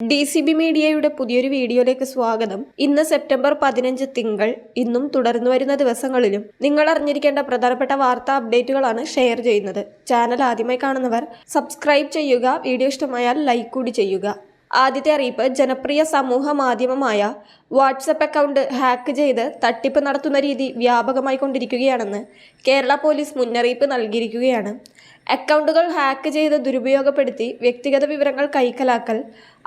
D C B മീഡിയയുടെ പുതിയൊരു വീഡിയോയിലേക്ക് സ്വാഗതം. ഇന്ന് സെപ്റ്റംബർ പതിനഞ്ച് തിങ്കൾ. ഇന്നും തുടർന്നു വരുന്ന ദിവസങ്ങളിലും നിങ്ങൾ അറിഞ്ഞിരിക്കേണ്ട പ്രധാനപ്പെട്ട വാർത്താ അപ്ഡേറ്റുകളാണ് ഷെയർ ചെയ്യുന്നത്. ചാനൽ ആദ്യമായി കാണുന്നവർ സബ്സ്ക്രൈബ് ചെയ്യുക വീഡിയോ ഇഷ്ടമായാൽ ലൈക്ക് കൂടി ചെയ്യുക. ആദ്യത്തെ അറിയിപ്പ് ജനപ്രിയ സമൂഹ മാധ്യമമായ വാട്സപ്പ് അക്കൗണ്ട് ഹാക്ക് ചെയ്ത് തട്ടിപ്പ് നടത്തുന്ന രീതി വ്യാപകമായി കൊണ്ടിരിക്കുകയാണെന്ന് കേരള പോലീസ് മുന്നറിയിപ്പ് നൽകിയിരിക്കുകയാണ്. അക്കൗണ്ടുകൾ ഹാക്ക് ചെയ്ത് ദുരുപയോഗപ്പെടുത്തി വ്യക്തിഗത വിവരങ്ങൾ കൈക്കലാക്കൽ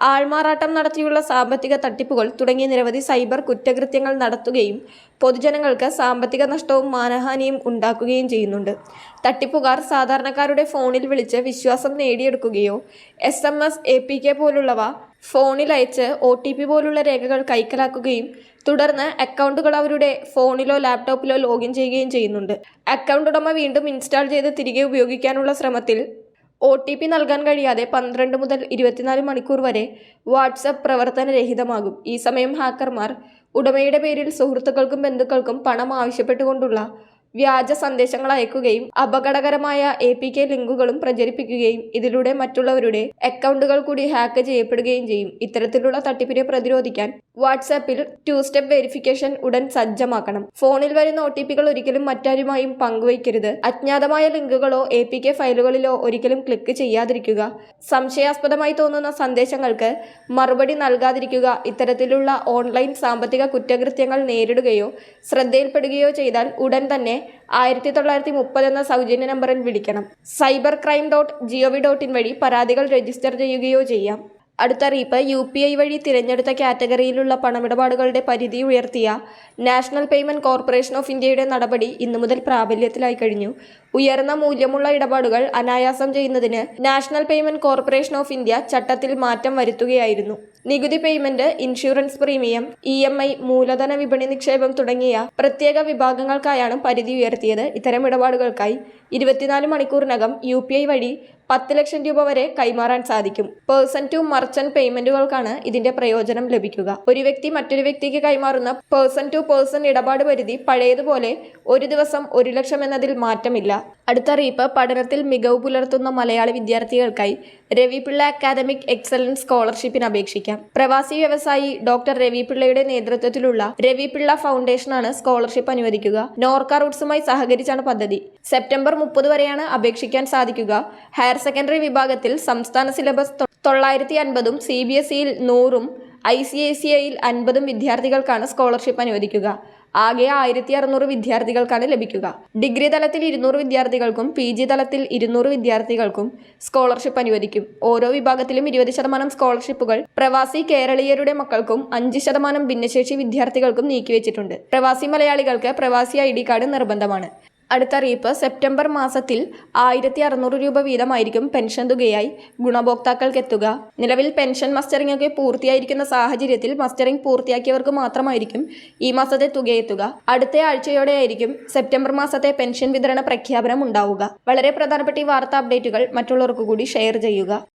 ആൾമാറാട്ടം നടത്തിയുള്ള സാമ്പത്തിക തട്ടിപ്പുകൾ തുടങ്ങിയ നിരവധി സൈബർ കുറ്റകൃത്യങ്ങൾ നടത്തുകയും പൊതുജനങ്ങൾക്ക് സാമ്പത്തിക നഷ്ടവും മാനഹാനിയും ഉണ്ടാക്കുകയും ചെയ്യുന്നുണ്ട്. തട്ടിപ്പുകാർ സാധാരണക്കാരുടെ ഫോണിൽ വിളിച്ച് വിശ്വാസം നേടിയെടുക്കുകയോ S M S A P K പോലുള്ളവ ഫോണിൽ അയച്ച് ഒ ടി പി പോലുള്ള രേഖകൾ കൈക്കലാക്കുകയും തുടർന്ന് അക്കൗണ്ടുകൾ അവരുടെ ഫോണിലോ ലാപ്ടോപ്പിലോ ലോഗിൻ ചെയ്യുകയും ചെയ്യുന്നുണ്ട്. അക്കൗണ്ട് ഉടമ വീണ്ടും ഇൻസ്റ്റാൾ ചെയ്ത് തിരികെ ഉപയോഗിക്കാനുള്ള ശ്രമത്തിൽ ഒ ടി പി നൽകാൻ കഴിയാതെ പന്ത്രണ്ട് മുതൽ ഇരുപത്തിനാല് മണിക്കൂർ വരെ വാട്സപ്പ് പ്രവർത്തനരഹിതമാകും. ഈ സമയം ഹാക്കർമാർ ഉടമയുടെ പേരിൽ സുഹൃത്തുക്കൾക്കും ബന്ധുക്കൾക്കും പണം ആവശ്യപ്പെട്ടുകൊണ്ടുള്ള വ്യാജ സന്ദേശങ്ങൾ അയക്കുകയും അപകടകരമായ എ പി കെ ലിങ്കുകളും പ്രചരിപ്പിക്കുകയും ഇതിലൂടെ മറ്റുള്ളവരുടെ അക്കൗണ്ടുകൾ കൂടി ഹാക്ക് ചെയ്യപ്പെടുകയും ചെയ്യും. ഇത്തരത്തിലുള്ള തട്ടിപ്പിനെ പ്രതിരോധിക്കാൻ വാട്സാപ്പിൽ ടു സ്റ്റെപ്പ് വെരിഫിക്കേഷൻ ഉടൻ സജ്ജമാക്കണം. ഫോണിൽ വരുന്ന ഒ ടി പികൾ ഒരിക്കലും മറ്റാരുമായും പങ്കുവയ്ക്കരുത്. അജ്ഞാതമായ ലിങ്കുകളോ എ പി കെ ഫയലുകളിലോ ഒരിക്കലും ക്ലിക്ക് ചെയ്യാതിരിക്കുക. സംശയാസ്പദമായി തോന്നുന്ന സന്ദേശങ്ങൾക്ക് മറുപടി നൽകാതിരിക്കുക. ഇത്തരത്തിലുള്ള ഓൺലൈൻ സാമ്പത്തിക കുറ്റകൃത്യങ്ങൾ നേരിടുകയോ ശ്രദ്ധയിൽപ്പെടുകയോ ചെയ്താൽ ഉടൻ തന്നെ ആയിരത്തി തൊള്ളായിരത്തി മുപ്പത് എന്ന സൗജന്യ നമ്പറിൽ വിളിക്കണം. Cyber crime dot gov dot in വഴി പരാതികൾ രജിസ്റ്റർ ചെയ്യുകയോ ചെയ്യാം. അടുത്ത അറിയിപ്പ് യു പി ഐ വഴി തിരഞ്ഞെടുത്ത കാറ്റഗറിയിലുള്ള പണമിടപാടുകളുടെ പരിധി ഉയർത്തിയ നാഷണൽ പേയ്മെന്റ് കോർപ്പറേഷൻ ഓഫ് ഇന്ത്യയുടെ നടപടി ഇന്നു മുതൽ പ്രാബല്യത്തിലായി കഴിഞ്ഞു. ഉയർന്ന മൂല്യമുള്ള ഇടപാടുകൾ അനായാസം ചെയ്യുന്നതിന് National Payment Corporation of India ചട്ടത്തിൽ മാറ്റം വരുത്തുകയായിരുന്നു. നികുതി payment insurance premium E M I മൂലധന വിപണി നിക്ഷേപം തുടങ്ങിയ പ്രത്യേക വിഭാഗങ്ങൾക്കായാണ് പരിധി ഉയർത്തിയത്. ഇത്തരം ഇടപാടുകൾക്കായി ഇരുപത്തിനാല് മണിക്കൂറിനകം യു പി ഐ വഴി പത്ത് ലക്ഷം രൂപ വരെ കൈമാറാൻ സാധിക്കും. പേഴ്സൺ ടു മർച്ചന്റ് പേയ്മെന്റുകൾക്കാണ് ഇതിന്റെ പ്രയോജനം ലഭിക്കുക. ഒരു വ്യക്തി മറ്റൊരു വ്യക്തിക്ക് കൈമാറുന്ന പേഴ്സൺ ടു പേഴ്സൺ ഇടപാട് പരിധി പഴയതുപോലെ ഒരു ദിവസം ഒരു ലക്ഷം എന്നതിൽ മാറ്റമില്ല. അടുത്ത അറിയിപ്പ് പഠനത്തിൽ മികവ് പുലർത്തുന്ന മലയാളി വിദ്യാർത്ഥികൾക്കായി രവിപിള്ള അക്കാദമിക് എക്സലൻസ് സ്കോളർഷിപ്പിന് അപേക്ഷിക്കാം. പ്രവാസി വ്യവസായി ഡോക്ടർ രവിപിള്ളയുടെ നേതൃത്വത്തിലുള്ള രവിപിള്ള ഫൗണ്ടേഷനാണ് സ്കോളർഷിപ്പ് അനുവദിക്കുക. നോർക്ക റൂട്ട്സുമായി സഹകരിച്ചാണ് പദ്ധതി. സെപ്റ്റംബർ മുപ്പത് വരെയാണ് അപേക്ഷിക്കാൻ സാധിക്കുക. ഹയർ സെക്കൻഡറി വിഭാഗത്തിൽ സംസ്ഥാന സിലബസ് തൊള്ളായിരത്തി അൻപതും സി ബി എസ് ഇയിൽ നൂറും ഐ സി ഐ സി ഐയിൽ അൻപതും വിദ്യാർത്ഥികൾക്കാണ് സ്കോളർഷിപ്പ് അനുവദിക്കുക. ആകെ ആയിരത്തി അറുന്നൂറ് വിദ്യാർത്ഥികൾക്കാണ് ലഭിക്കുക. ഡിഗ്രി തലത്തിൽ ഇരുന്നൂറ് വിദ്യാർത്ഥികൾക്കും പി ജി തലത്തിൽ ഇരുന്നൂറ് വിദ്യാർത്ഥികൾക്കും സ്കോളർഷിപ്പ് അനുവദിക്കും. ഓരോ വിഭാഗത്തിലും ഇരുപത് ശതമാനം സ്കോളർഷിപ്പുകൾ പ്രവാസി കേരളീയരുടെ മക്കൾക്കും അഞ്ച് ശതമാനം ഭിന്നശേഷി വിദ്യാർത്ഥികൾക്കും നീക്കിവെച്ചിട്ടുണ്ട്. പ്രവാസി മലയാളികൾക്ക് പ്രവാസി ഐ ഡി കാർഡ് നിർബന്ധമാണ്. അടുത്ത അറിയിപ്പ് സെപ്റ്റംബർ മാസത്തിൽ ആയിരത്തി അറുന്നൂറ് രൂപ വീതമായിരിക്കും പെൻഷൻ തുകയായി ഗുണഭോക്താക്കൾക്ക് എത്തുക നിലവിൽ പെൻഷൻ മസ്റ്ററിംഗ് ഒക്കെ പൂർത്തിയായിരിക്കുന്ന സാഹചര്യത്തിൽ മസ്റ്ററിംഗ് പൂർത്തിയാക്കിയവർക്ക് മാത്രമായിരിക്കും ഈ മാസത്തെ തുകയെത്തുക. അടുത്ത ആഴ്ചയോടെയായിരിക്കും സെപ്റ്റംബർ മാസത്തെ പെൻഷൻ വിതരണ പ്രഖ്യാപനം ഉണ്ടാവുക. വളരെ പ്രധാനപ്പെട്ട ഈ വാർത്താ അപ്ഡേറ്റുകൾ മറ്റുള്ളവർക്ക് കൂടി ഷെയർ ചെയ്യുക.